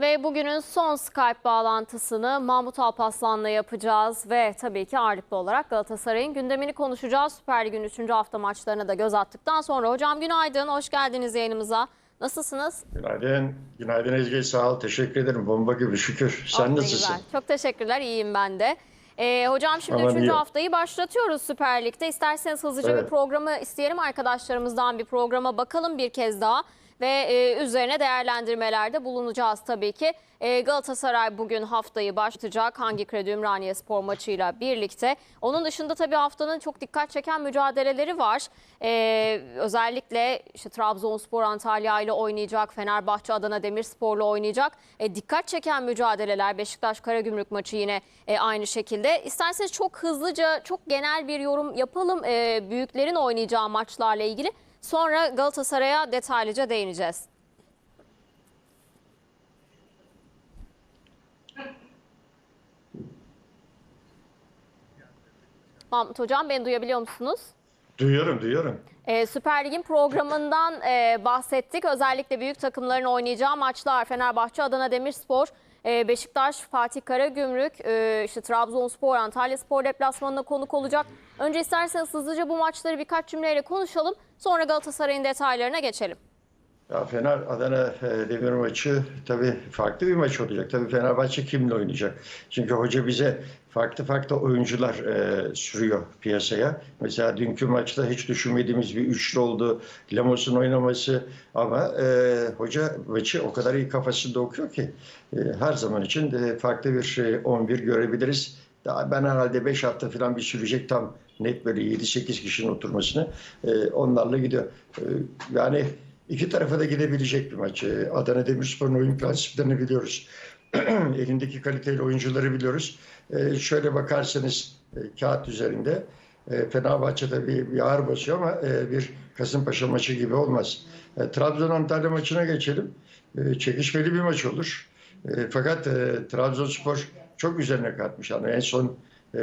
Ve bugünün son Skype bağlantısını Mahmut Alpaslan'la yapacağız ve tabii ki ağırlıklı olarak Galatasaray'ın gündemini konuşacağız. Süper Lig'in 3. hafta maçlarına da göz attıktan sonra. Hocam günaydın, hoş geldiniz yayınımıza. Nasılsınız? Günaydın. Günaydın Ezgi. Sağ ol. Teşekkür ederim. Bomba gibi şükür. Sen ne nasılsın? güzel. Çok teşekkürler, iyiyim ben de. Ee, hocam şimdi Aman 3. iyi. haftayı başlatıyoruz Süper Lig'de. İsterseniz hızlıca Evet. bir programı isteyelim arkadaşlarımızdan bir programa bakalım bir kez daha. Ve e, üzerine değerlendirmelerde bulunacağız tabii ki. E, Galatasaray bugün haftayı başlatacak. Hangi Kredi Ümraniye Spor maçıyla birlikte. Onun dışında tabii haftanın çok dikkat çeken mücadeleleri var. E, özellikle işte Trabzonspor Antalya ile oynayacak. Fenerbahçe Adana Demirspor'la oynayacak. E, dikkat çeken mücadeleler Beşiktaş Karagümrük maçı yine e, aynı şekilde. İsterseniz çok hızlıca çok genel bir yorum yapalım e, büyüklerin oynayacağı maçlarla ilgili. Sonra Galatasaray'a detaylıca değineceğiz. Mahmut Hocam beni duyabiliyor musunuz? Duyuyorum, duyuyorum. Ee, Süper Lig'in programından e, bahsettik. Özellikle büyük takımların oynayacağı maçlar Fenerbahçe, Adana Demirspor, Beşiktaş, Fatih Karagümrük, e, işte Trabzonspor, Antalyaspor deplasmanına konuk olacak. Önce isterseniz hızlıca bu maçları birkaç cümleyle konuşalım. Sonra Galatasaray'ın detaylarına geçelim. Ya Fener Adana e, Demir maçı tabii farklı bir maç olacak. Tabii Fenerbahçe kimle oynayacak? Çünkü hoca bize farklı farklı oyuncular e, sürüyor piyasaya. Mesela dünkü maçta hiç düşünmediğimiz bir üçlü oldu. Lamos'un oynaması ama e, hoca maçı o kadar iyi kafasında okuyor ki e, her zaman için de farklı bir şey 11 görebiliriz. Daha ben herhalde 5 hafta falan bir sürecek tam net böyle 7-8 kişinin oturmasını e, onlarla gidiyor. E, yani İki tarafa da gidebilecek bir maç. Ee, Adana Demirspor'un oyun prensiplerini biliyoruz. Elindeki kaliteli oyuncuları biliyoruz. Ee, şöyle bakarsanız e, kağıt üzerinde e, Fenerbahçe'de bir, bir ağır basıyor ama e, bir Kasımpaşa maçı gibi olmaz. E, Trabzon Antalya maçına geçelim. E, çekişmeli bir maç olur. E, fakat Trabzonspor çok üzerine katmış. Yani en son e,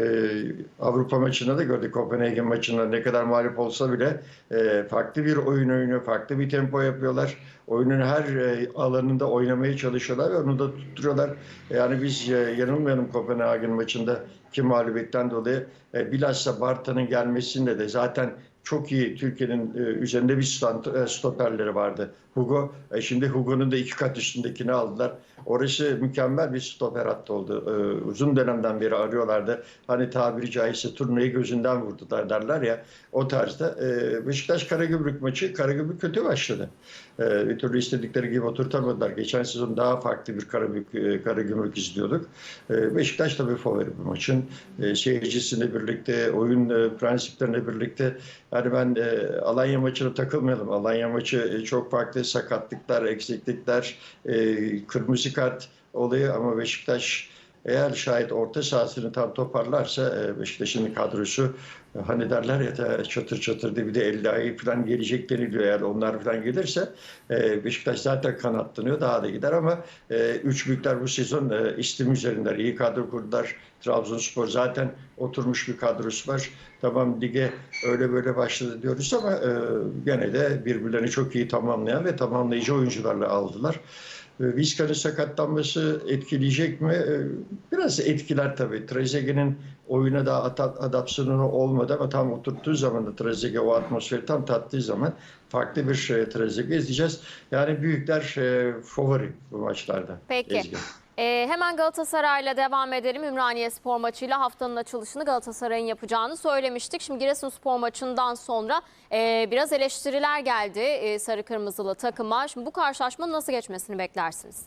Avrupa maçında da gördük Kopenhagen maçında ne kadar mağlup olsa bile e, farklı bir oyun oynuyor, farklı bir tempo yapıyorlar. Oyunun her e, alanında oynamaya çalışıyorlar ve onu da tutturuyorlar. Yani biz e, yanılmayalım Kopenhagen maçında ki mağlubiyetten dolayı e, bilhassa Barta'nın gelmesinde de zaten çok iyi Türkiye'nin e, üzerinde bir stand- e, stoperleri vardı. Hugo, e, şimdi Hugo'nun da iki kat üstündekini aldılar. Orası mükemmel bir stoper hattı oldu. Uzun dönemden beri arıyorlardı. Hani tabiri caizse turnayı gözünden vurdular derler ya. O tarzda. E, Beşiktaş Karagümrük maçı Karagümrük kötü başladı. E, bir türlü istedikleri gibi oturtamadılar. Geçen sezon daha farklı bir Karagümrük, Karagümrük izliyorduk. E, Beşiktaş tabii favori bu maçın. E, seyircisiyle birlikte, oyun e, birlikte. Yani ben e, Alanya maçına takılmayalım. Alanya maçı e, çok farklı sakatlıklar, eksiklikler, e, kırmızı kart olayı ama Beşiktaş eğer şayet orta sahasını tam toparlarsa e, Beşiktaş'ın kadrosu e, hani derler ya çatır çatır diye bir de 50 ay falan gelecek deniliyor. Eğer onlar falan gelirse e, Beşiktaş zaten kanatlanıyor daha da gider ama üç büyükler bu sezon istim üzerinden iyi kadro kurdular. Trabzonspor zaten oturmuş bir kadrosu var. Tamam lige öyle böyle başladı diyoruz ama gene de birbirlerini çok iyi tamamlayan ve tamamlayıcı oyuncularla aldılar. E, Vizca'nın sakatlanması etkileyecek mi? E, Biraz etkiler tabii. Trezeguet'in oyuna daha ata- adaptasyonu olmadı ama tam oturttuğu zaman da Trezeguet o atmosferi tam tattığı zaman farklı bir şey Trezeguet izleyeceğiz. Yani büyükler e, favori bu maçlarda. Peki. Ezgi. Ee, hemen Galatasaray'la devam edelim. Ümraniye Spor maçıyla haftanın açılışını Galatasaray'ın yapacağını söylemiştik. Şimdi Giresunspor maçından sonra e, biraz eleştiriler geldi e, sarı kırmızılı takıma. Şimdi bu karşılaşmanın nasıl geçmesini beklersiniz?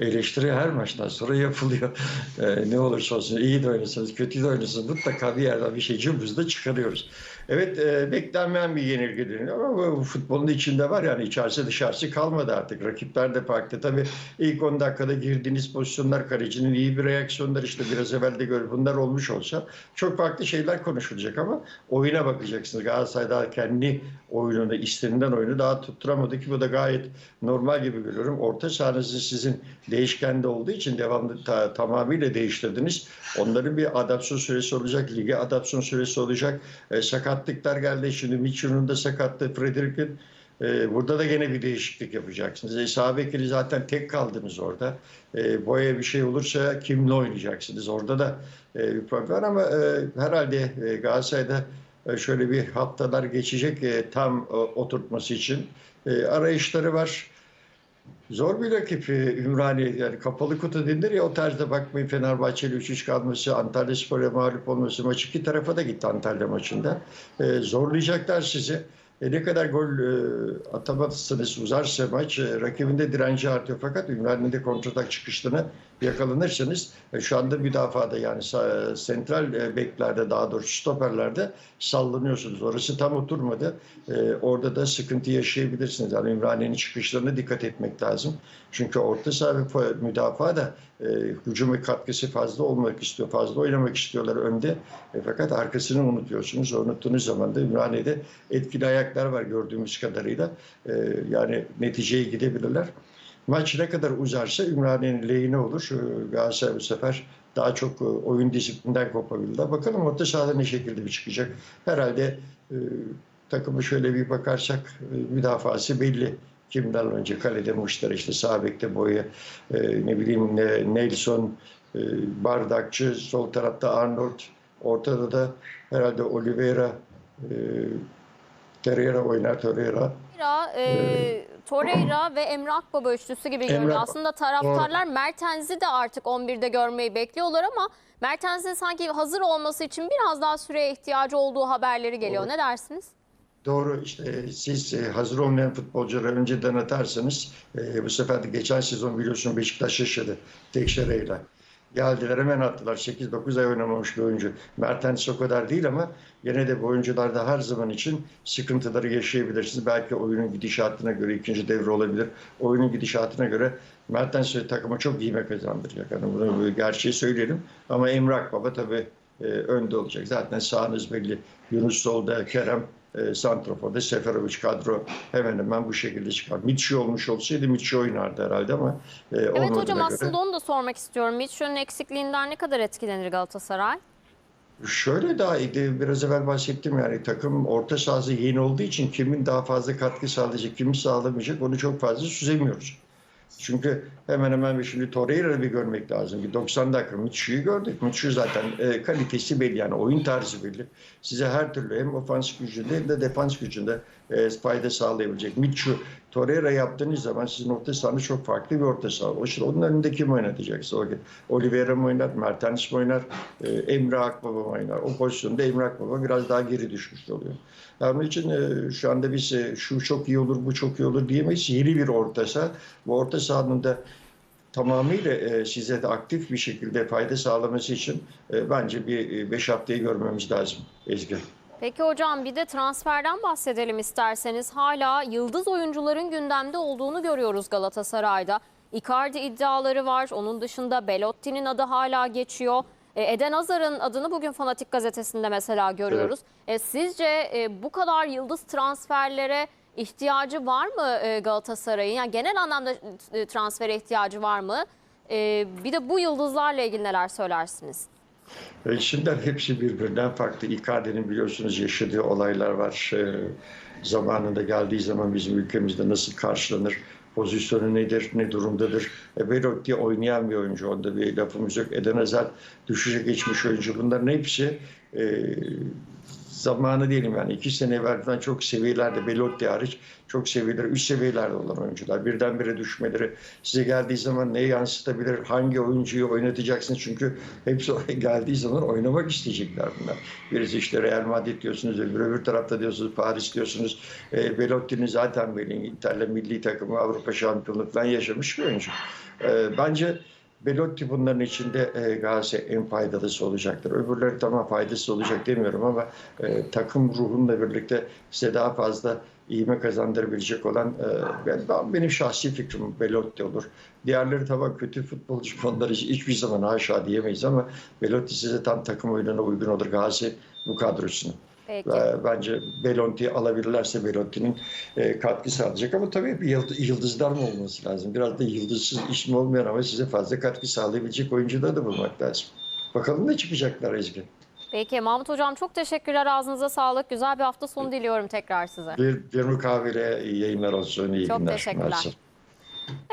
Eleştiri her maçtan sonra yapılıyor. Ee, ne olursa olsun iyi de oynasanız, kötü de oynasanız mutlaka bir yerden bir şey cımbızda çıkarıyoruz. Evet e, beklenmeyen bir yenilgi deniyor ama bu futbolun içinde var yani içerisi dışarısı kalmadı artık. Rakipler de farklı. Tabii ilk 10 dakikada girdiğiniz pozisyonlar kalecinin iyi bir reaksiyonlar işte biraz evvel de gör bunlar olmuş olsa çok farklı şeyler konuşulacak ama oyuna bakacaksınız. Galatasaray daha kendi oyununu, istenilen oyunu daha tutturamadı ki bu da gayet normal gibi görüyorum. Orta sahanızı sizin değişkende olduğu için devamlı ta- tamamıyla değiştirdiniz. Onların bir adaptasyon süresi olacak, lige adaptasyon süresi olacak. E, sakatlıklar geldi. Şimdi Mitchell'ın da sakatlığı, Frederick'in E, burada da gene bir değişiklik yapacaksınız. E, sağ zaten tek kaldınız orada. E, boya bir şey olursa kimle oynayacaksınız? Orada da e, bir problem var ama e, herhalde e, Galatasaray'da e, şöyle bir haftalar geçecek e, tam e, oturtması için e, arayışları var. Zor bir rakip Ümraniye yani kapalı kutu denir ya o tarzda bakmayın Fenerbahçeli 3-3 kalması, Antalya Spor'a mağlup olması maç iki tarafa da gitti Antalya maçında. E, zorlayacaklar sizi. E, ne kadar gol e, atamazsanız uzarsa maç e, rakibinde direnci artıyor fakat Ümraniye'de kontratak çıkışlarına yakalanırsanız e, şu anda müdafada yani sa- sentral e, beklerde daha doğrusu stoperlerde sallanıyorsunuz. Orası tam oturmadı. E, orada da sıkıntı yaşayabilirsiniz. Yani Ümraniye'nin çıkışlarına dikkat etmek lazım. Çünkü orta saha ve fa- müdafaa da e, hücum katkısı fazla olmak istiyor. Fazla oynamak istiyorlar önde. E, fakat arkasını unutuyorsunuz. Unuttuğunuz zaman da Ümraniye'de etkili ayaklar var gördüğümüz kadarıyla. E, yani neticeye gidebilirler. Maç ne kadar uzarsa Ümraniye'nin lehine olur. Galatasaray bu sefer daha çok e, oyun disiplinden kopabilirler. Bakalım orta sahada ne şekilde bir çıkacak. Herhalde e, takımı şöyle bir bakarsak e, müdafası belli. Kimden önce kalede Muştar işte sağ bekte boyu e, ne bileyim ne, Nelson e, Bardakçı sol tarafta Arnold ortada da herhalde Oliveira e, Torreira oynar Torreira Torreira, e, Torreira ve Emre Akbaba üçlüsü gibi görünüyor. Emre- Aslında taraftarlar Mertens'i de artık 11'de görmeyi bekliyorlar ama Mertens'in sanki hazır olması için biraz daha süreye ihtiyacı olduğu haberleri geliyor. Ne dersiniz? Doğru işte siz e, hazır olmayan futbolcuları önceden atarsanız e, bu sefer de geçen sezon biliyorsun Beşiktaş yaşadı Tekşere'yle. Geldiler hemen attılar. 8-9 ay oynamamış bir oyuncu. Mertens o kadar değil ama gene de bu oyuncularda her zaman için sıkıntıları yaşayabilirsiniz. Belki oyunun gidişatına göre ikinci devre olabilir. Oyunun gidişatına göre Mertens takıma çok ivme kazandıracak. Yani bunu bu gerçeği söyleyelim. Ama Emre Akbaba tabii e, önde olacak. Zaten sağınız belli. Yunus solda, Kerem e, Santrafor'da Seferovic kadro hemen hemen bu şekilde çıkar. Mitchi olmuş olsaydı Mitchi oynardı herhalde ama e, Evet hocam göre. aslında onu da sormak istiyorum. Mitchell'ın eksikliğinden ne kadar etkilenir Galatasaray? Şöyle daha. Biraz evvel bahsettim yani takım orta sahası yeni olduğu için kimin daha fazla katkı sağlayacak, kimi sağlamayacak onu çok fazla süzemiyoruz. Çünkü hemen hemen bir şimdi Torreira'yı bir görmek lazım. Bir 90 dakika Mitchell'i gördük. Mitchell zaten e, kalitesi belli yani oyun tarzı belli. Size her türlü hem ofans gücünde hem de defans gücünde e, fayda sağlayabilecek. Mitchell, Torreira yaptığınız zaman sizin orta sahanız çok farklı bir orta saha. O işte onun önünde kim oynatacaksa o gün. Oliveira mı oynar, Mertens mi oynar, e, Emre Akbaba mı oynar? O pozisyonda Emre Akbaba biraz daha geri düşmüş oluyor. Yani onun için e, şu anda biz e, şu çok iyi olur, bu çok iyi olur diyemeyiz. Yeni bir orta saha. Bu orta sahanın da tamamıyla e, size de aktif bir şekilde fayda sağlaması için bence bir 5 haftayı görmemiz lazım Ezgi. Peki hocam bir de transferden bahsedelim isterseniz. Hala yıldız oyuncuların gündemde olduğunu görüyoruz Galatasaray'da. Icardi iddiaları var. Onun dışında Belotti'nin adı hala geçiyor. E, Eden Hazar'ın adını bugün Fanatik gazetesinde mesela görüyoruz. E, sizce e, bu kadar yıldız transferlere ihtiyacı var mı Galatasaray'ın? Yani genel anlamda transfere ihtiyacı var mı? Bir de bu yıldızlarla ilgili neler söylersiniz? E, Şimdi hepsi birbirinden farklı. Icardi'nin biliyorsunuz yaşadığı olaylar var. E, zamanında geldiği zaman bizim ülkemizde nasıl karşılanır, pozisyonu nedir, ne durumdadır. E, Belotti oynayan bir oyuncu, onda bir lafımız yok. Eden Hazard düşüşe geçmiş oyuncu. Bunların hepsi e, zamanı diyelim yani iki sene evvelden çok seviyelerde Belotti hariç çok seviyelerde, üst seviyelerde olan oyuncular. Birdenbire düşmeleri size geldiği zaman ne yansıtabilir, hangi oyuncuyu oynatacaksınız çünkü hepsi geldiği zaman oynamak isteyecekler bunlar. Birisi işte Real Madrid diyorsunuz, öbür, öbür tarafta diyorsunuz Paris diyorsunuz. E, Belotti'nin zaten İtalya milli takımı Avrupa şampiyonluk falan yaşamış bir oyuncu. E, bence Belotti bunların içinde e, Galatasaray en faydalısı olacaktır. Öbürleri tamam faydası olacak demiyorum ama e, takım ruhunla birlikte size daha fazla iğme kazandırabilecek olan e, ben, ben- benim şahsi fikrim Belotti olur. Diğerleri tamam kötü futbolcu onları hiç- hiçbir zaman haşa diyemeyiz ama Belotti size tam takım oyununa uygun olur Galatasaray bu kadrosunu. Peki. Ve bence Belonti'yi alabilirlerse Belonti'nin e, katkı sağlayacak ama tabii bir yıld- yıldızlar mı olması lazım? Biraz da yıldızsız ismi olmayan ama size fazla katkı sağlayabilecek oyuncuları da bulmak lazım. Bakalım ne çıkacaklar Ezgi. Peki Mahmut Hocam çok teşekkürler. Ağzınıza sağlık. Güzel bir hafta sonu diliyorum tekrar size. Bir, bir mukavele iyi yayınlar olsun. iyi Çok günler. teşekkürler. Mersi.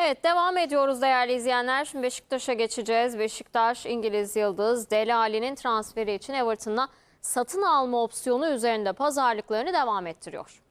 Evet devam ediyoruz değerli izleyenler. Şimdi Beşiktaş'a geçeceğiz. Beşiktaş İngiliz Yıldız Dele Alli'nin transferi için Everton'la satın alma opsiyonu üzerinde pazarlıklarını devam ettiriyor.